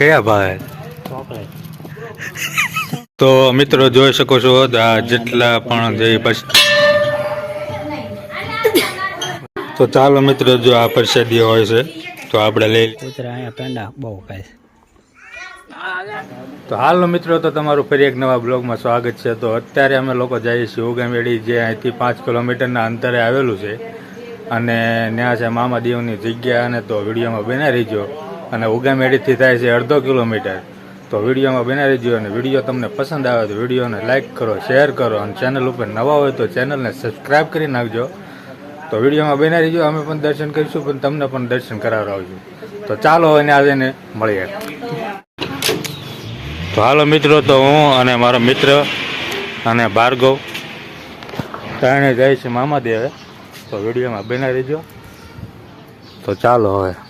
કયા ભાવે? તો મિત્રો જોઈ શકો છો આ જેટલા પણ જે તો ચાલો મિત્રો જો આ પરસાદી હોય છે તો આપણે લઈ અહીંયા પેંડા બહુ ખાય તો હાલો મિત્રો તો તમારું ફરી એક નવા બ્લોગમાં સ્વાગત છે. તો અત્યારે અમે લોકો જઈએ છીએ ઉગામેડી જે અહીંથી પાંચ કિલોમીટરના અંતરે આવેલું છે. અને ત્યાં છે મામાદેવની જગ્યા અને તો વિડીયોમાં બનાવી રહીજો. અને ઉગામેડીથી થાય છે અડધો કિલોમીટર. તો વિડીયોમાં બના રહેજો અને વીડિયો તમને પસંદ આવે તો વિડીયોને લાઇક કરો શેર કરો અને ચેનલ ઉપર નવા હોય તો ચેનલને સબસ્ક્રાઈબ કરી નાખજો. તો વિડીયોમાં બના રહીજો, અમે પણ દર્શન કરીશું, પણ તમને પણ દર્શન કરાવડાવશું તો ચાલો એને આજે મળીએ. તો હાલો મિત્રો, તો હું અને મારો મિત્ર અને ભાર્ગવ ત્રણે જાય છે મામાદેવે. તો વિડીયોમાં બના રહેજો. તો ચાલો હવે.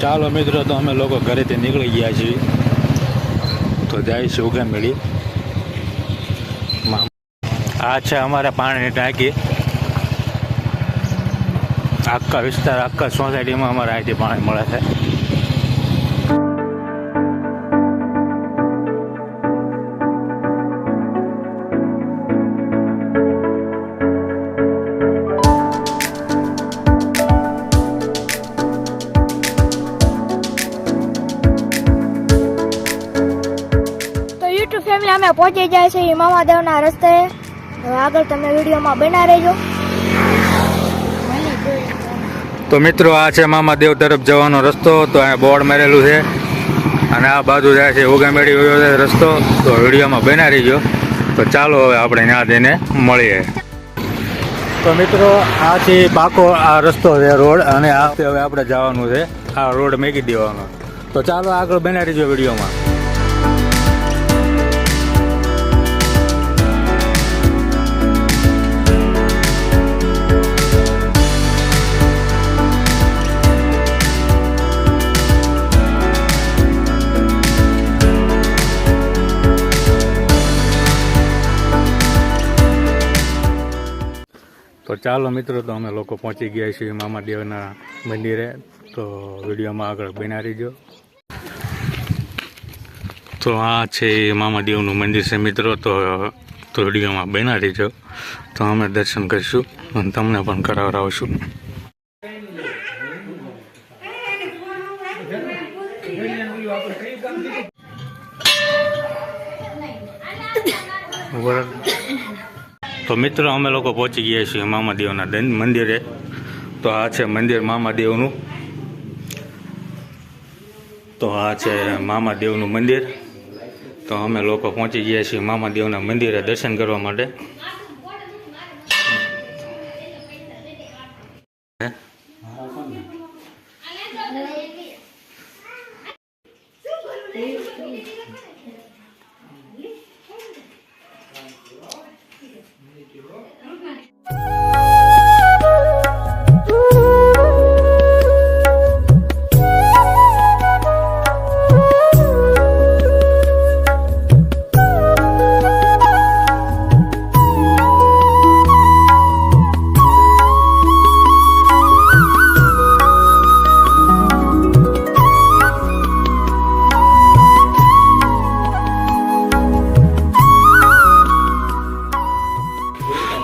ચાલો મિત્રો, તો અમે લોકો ઘરેથી નીકળી ગયા છીએ. તો જાય છે ઉગા મેળી. આ છે અમારા પાણીની ટાંકી. આખા વિસ્તાર, આખા સોસાયટીમાં અમારે અહીંથી પાણી મળે છે. યુટ્યુબ ફેમિલી અમે પહોંચી જાય છે મામાદેવના રસ્તે. હવે આગળ તમે વિડીયોમાં બના રહેજો. તો મિત્રો આ છે મામાદેવ તરફ જવાનો રસ્તો, તો અહીંયા બોર્ડ મારેલું છે. અને આ બાજુ જાય છે ઉગામેડી રસ્તો, તો વિડીયોમાં બના રહીજો. તો ચાલો હવે આપણે ત્યાં જઈને મળીએ. તો મિત્રો, આ છે પાકો આ રસ્તો છે રોડ, અને આ હવે આપણે જવાનું છે. આ રોડ મેકી દેવાનો. તો ચાલો આગળ બના રહીજો વિડીયોમાં. ચાલો મિત્રો તો અમે લોકો પહોંચી ગયા છીએ મામાદેવના મંદિરે તો વિડીયોમાં આગળ બના રહીજો તો આ છે મામાદેવનું મંદિર છે મિત્રો તો તો વિડીયોમાં બના રહીજો તો અમે દર્શન કરીશું અને તમને પણ કરાવડાવશું બરાબર તો મિત્રો, અમે લોકો પહોંચી ગયા છીએ મામાદેવના દન, મંદિરે. તો આ છે મંદિર મામાદેવનું. તો આ છે મામાદેવનું મંદિર. તો અમે લોકો પહોંચી ગયા છીએ મામાદેવના મંદિરે દર્શન કરવા માટે.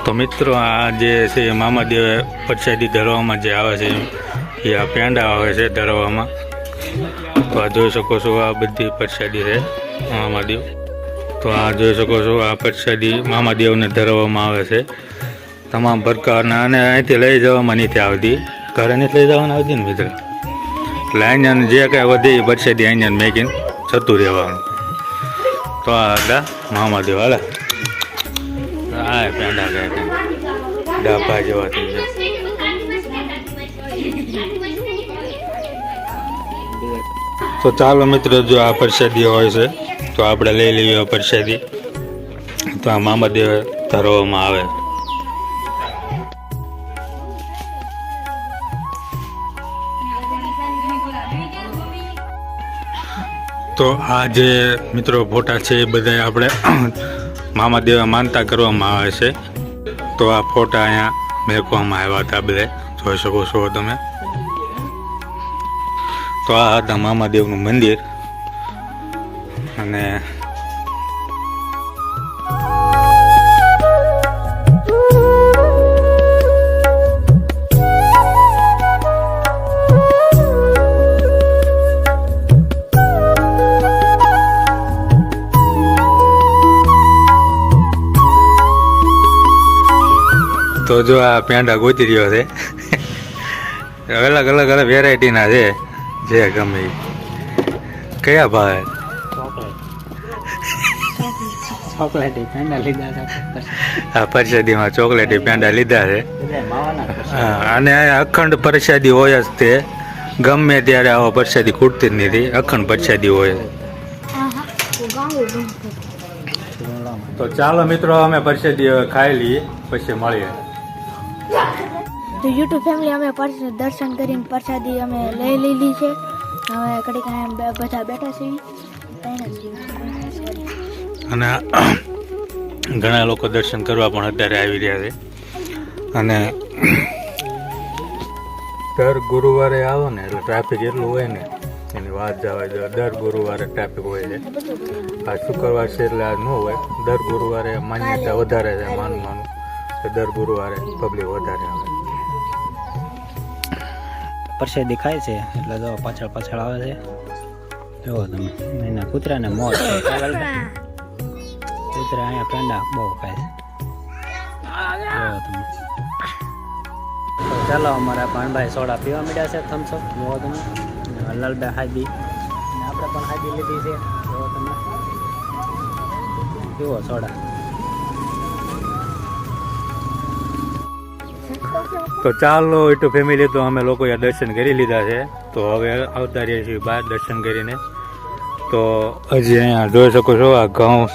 તો મિત્રો, આ જે છે એ મામાદેવ પરસાદી ધરવામાં જે આવે છે, એ આ પેંડા આવે છે ધરવામાં. તો આ જોઈ શકો છો, આ બધી પરસાદી છે મામાદેવ. તો આ જોઈ શકો છો, આ પ્રસાદી મામાદેવને ધરવામાં આવે છે. તમામ પ્રકારના, અને અહીંથી લઈ જવામાં નથી આવતી. ઘરે નથી લઈ જવાની, આવતી ને મિત્ર? એટલે અહીંયા જે કાંઈ વધે એ પરસાદી અહીંયા મેકીને જતું રહેવાનું. તો આ હતા મામાદેવ, હાલે. આ પેંડા છે ડાભા જેવા થઈ જાય. તો ચાલો મિત્રો, જો આ પરસાદી હોય છે, તો આપણે લઈ લઈએ પ્રસાદી. તો આ મામાદેવ ધરવામાં આવે. તો આ જે મિત્રો ફોટા છે એ બધા આપણે મામાદેવે માનતા કરવામાં આવે છે. તો આ ફોટા અહીંયા મેકવામાં આવ્યા હતા બધે જોઈ શકો છો તમે. તો આ હતા મામાદેવનું મંદિર. અને તો જો આ પેંડા ગોતી રહ્યો છે. અલગ અલગ અલગ વેરાયટીના છે. જે ગમે કયા ભાવે? ચોકલેટ ચોકલેટ પેંડા લીધા હતા. આ પરસાદીમાં ચોકલેટી પેંડા લીધા છે. અને અખંડ પરસાદી હોય જ તે. ગમે ત્યારે આવો પરસાદી ખૂટતી જ નથી અખંડ પરસાદી હોય. તો ચાલો મિત્રો અમે પરસાદી ખાઈ લઈએ પછી મળીએ. તો યુટ્યુબ ફેમિલી અમે દર્શન કરીને પ્રસાદી અમે લઈ લીધી છે. હવે કડીક બધા બેઠા છીએ. અને ઘણા લોકો દર્શન કરવા પણ અત્યારે આવી રહ્યા છે. અને દર ગુરુવારે આવો ને, એટલે ટ્રાફિક એટલું હોય ને, એની વાત જવા દર ગુરુવારે ટ્રાફિક હોય છે. આ શુક્રવાર છે એટલે આ ન હોય. દર ગુરુવારે માન્યતા વધારે છે માનું માનું દર ગુરુવારે પબ્લિક વધારે આવે. પરસેદી દેખાય છે એટલે જો પાછળ પાછળ આવે છે. જુઓ તમે એના કૂતરાને મોત કૂતરા. અહીંયા પેંડા બહુ ખાય છે. જુઓ તમે. ચાલો અમારા ભાણભાઈ સોડા પીવા મળ્યા છે થમ્સઅપ જુઓ તમે. હાદી અને આપણે પણ હાઈબી લીધી છે. જુઓ તમે. જુઓ સોડા. તો ચાલો એટલું ફેમિલી તો અમે લોકોએ દર્શન કરી લીધા છે. તો હવે આવતા રહીએ છીએ બહાર દર્શન કરીને. તો હજી અહીંયા જોઈ શકો છો આ ઘઉં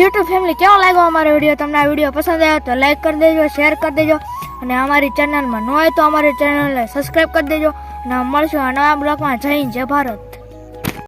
યુટ્યુબ ફેમિલી કેવો લાગ્યો અમારો વીડિયો તમને આ વીડિયો પસંદ આવ્યો તો લાઈક કરી દેજો શેર કરી દેજો. અને અમારી ચેનલમાં ન હોય તો અમારી ચેનલને સબસ્ક્રાઈબ કરી દેજો. અને મળશું આ નવા બ્લોગમાં. જય જય ભારત.